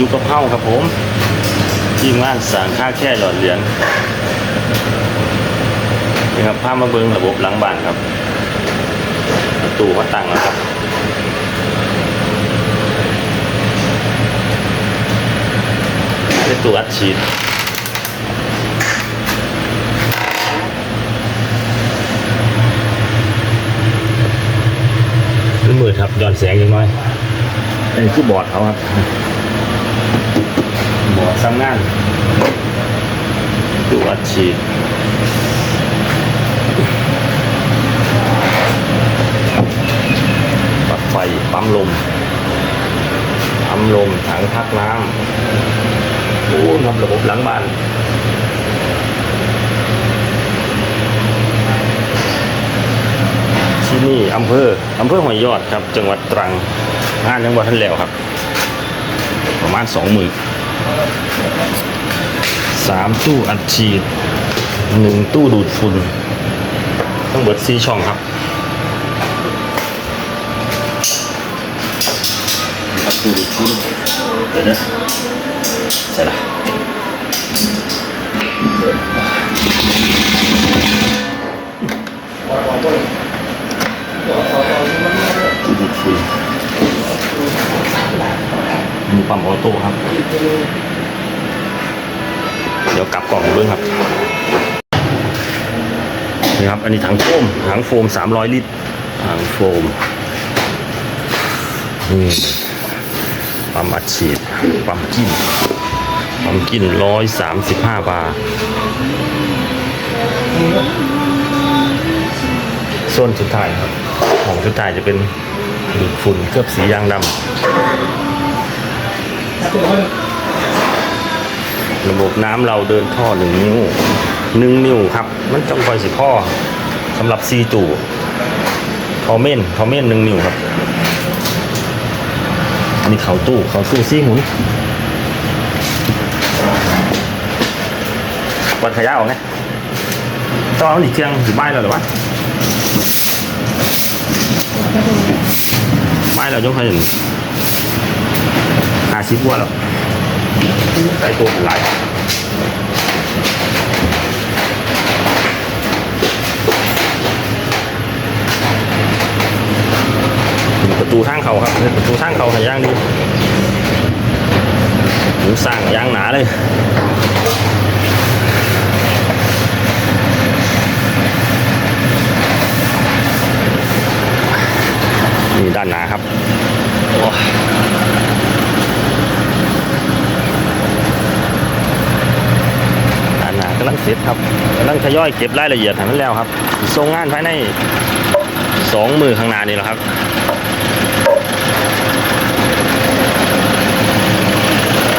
อยู่กับเฮ้าครับผมทีมงานสางค่าแค่หลอดเหรียญนี่ครับพามาเบิงระบบหลังบ้านครับประตูก็ตั้งแล้วครับเป็นตัวอัดฉีดมืดครับย้อนแสงยังน้อยอันนี้คือบอร์ดเขาครับ บอร์ดทำงานตัวอัดฉีดปลั๊กไฟปั๊มลมปั๊มลมถังพักน้ำโอ้ทำระบบหลังบ้านที่นี่อำเภออำเภอหอยยอดครับ จังหวัดตรังงานยังบ่ทันแล้วครับ ประมาณสองหมื่น สามตู้อัดฉีดหนึ่งตู้ดูดฝุ่นต้องเบิดสี่ช่องครับตู้ดูดฝุ่นเดี๋ยวนะใช่ละ ปั๊มออโต้ครับ เดี๋ยวกลับกล่องด้วยครับนี่ครับ อันนี้ถังโฟมถังโฟม300ลิตรถังโฟมนี่ปั๊มอัดฉีดปั๊มกินปั๊มกิน135บาทโซนสุดท้ายครับ ของสุดท้ายจะเป็นดูดฝุ่นเคลือบสียางดำ ระบบน้ำเราเดินท่อหนึ่งนิ้วหนึ่งนิ้วครับ มันจำคอยสิพ่อสำหรับซีตู่ทอเม่นทอเม่นหนึ่งนิ้วครับอันนี้เขาตู้เขาตู้ซี่หมุนวัดขยะออกไงต้องเอาอีเครื่องถือไม้แล้วเหรอวะไม้เรายกให้ถึง ห้าสิบวัวแล้วใส่ตัวเป็นไรประตูทางเขาครับประตูทางเขาห้ย่างดีหมูสร้างย่างหนาเลยนี่ด้านหนาครับโอ้ย อันหนากำลังเส ร็จครับกำลังทยอยเก็บรายละเอียดให้มันแล้วครับส่งงานภายในสองมือข้างหน้านี่แหละครับ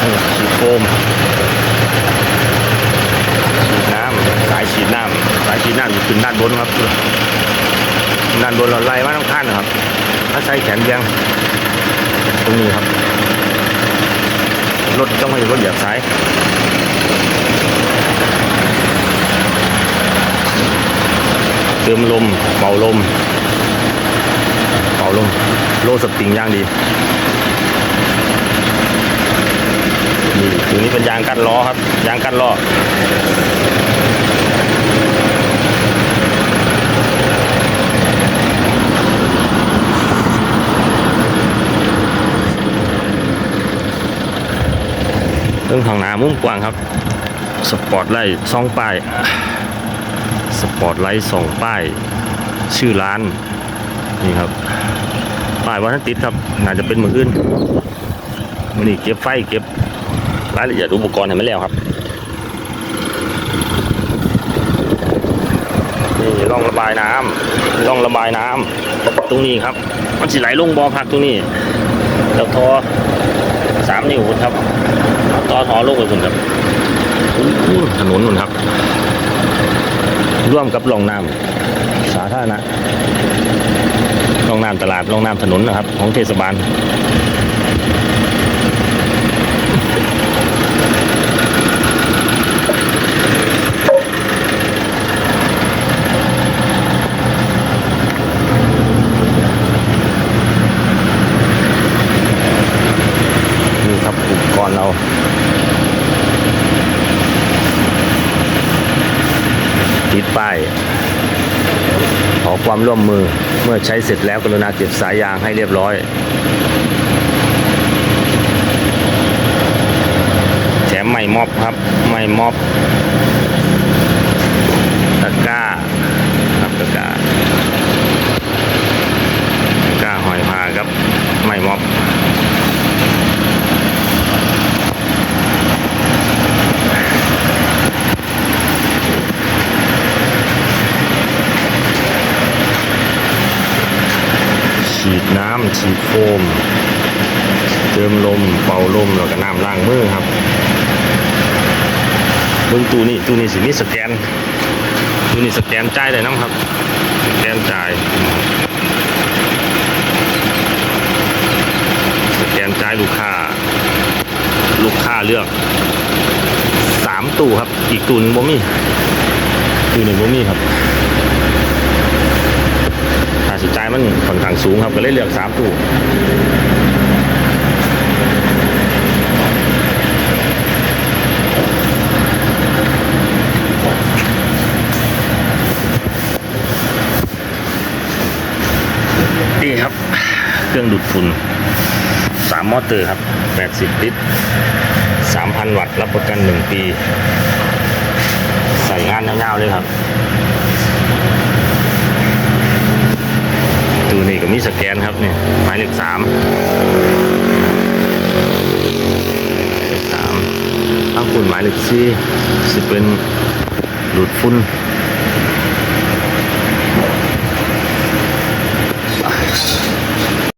นี่ฉีดโฟมฉีดน้ำสายฉีดน้ำสายฉีดน้ำอยู่ขึ้นด้านบนครับด้านบนเราไล่มาต้องขั้นนะครับ ถ้าใช้แขนเบียงตรงนี้ครับรถต้องให้รถเหยียบซ้าย เติมลมเป่าลมเป่าลม โลสปริงย่างดีนี่ตัวนี้เป็นยางกั้นล้อครับ ยางกั้นล้อเรื่องของหนามุมกว้างครับ สปอร์ตไลท์ซองป้าย สปอร์ตไลท์สองป้ายชื่อร้าน นี่ครับ ป้ายว่าท่านติดครับ น่าจะเป็นมืออื่นมันนี่เก็บไฟเก็บรายละเอียดอุปกรณ์ให้มันแล้วครับนี่ร่องระบายน้ำร่องระบายน้ำตรงนี้ครับ มันสิไหลลงบ่อพักตรงนี้แล้วทอสามนิ้วครับต่อทอลงไปพุ่นครับถนนนุ่นครับ ร่วมกับรองน้ำสาธารณะรองน้ำตลาดรองน้ำถนนนะครับ ของเทศบาลนี่ครับอุปกรณ์เรา ป้าย ขอความร่วมมือเมื่อใช้เสร็จแล้วกรุณาเก็บสายยางให้เรียบร้อย แถมไม่มอบครับ ไม่มอบตะกร้าครับตะกร้าตะกร้าหอยพาครับไม่ม็อบ ฉีดน้ำฉีดโฟม เติมลมเป่าลมแล้วก็น้ำล้างมือครับเบิ่งตู้นี่ตู้นี่สิมีสแกนตู้นี่สแกนจ่ายได้น้ำครับ สแกนจ่าย สแกนจ่ายลูกค้า ลูกค้าเลือกสามตู้ครับ อีกตู้หนึงบ่มีตู้หนึ่งบ่มีครับ ค่าใจ่ายมันค่อนข้างสูงครับก็เลยเลือกสามตู้นี่ครับ เครื่องดูดฝุ่นสามมอเตอร์ครับ 80 ลิตร 3,000 วัตต์ รับประกัน 1 ปี ใส่งานยาวๆเลยครับ ตัวนี้ก็มีสแกนครับนี่หมายเลขสามเลขสามตั้งคุณหมายเลขสี่สิเป็นหลุดฟุ่น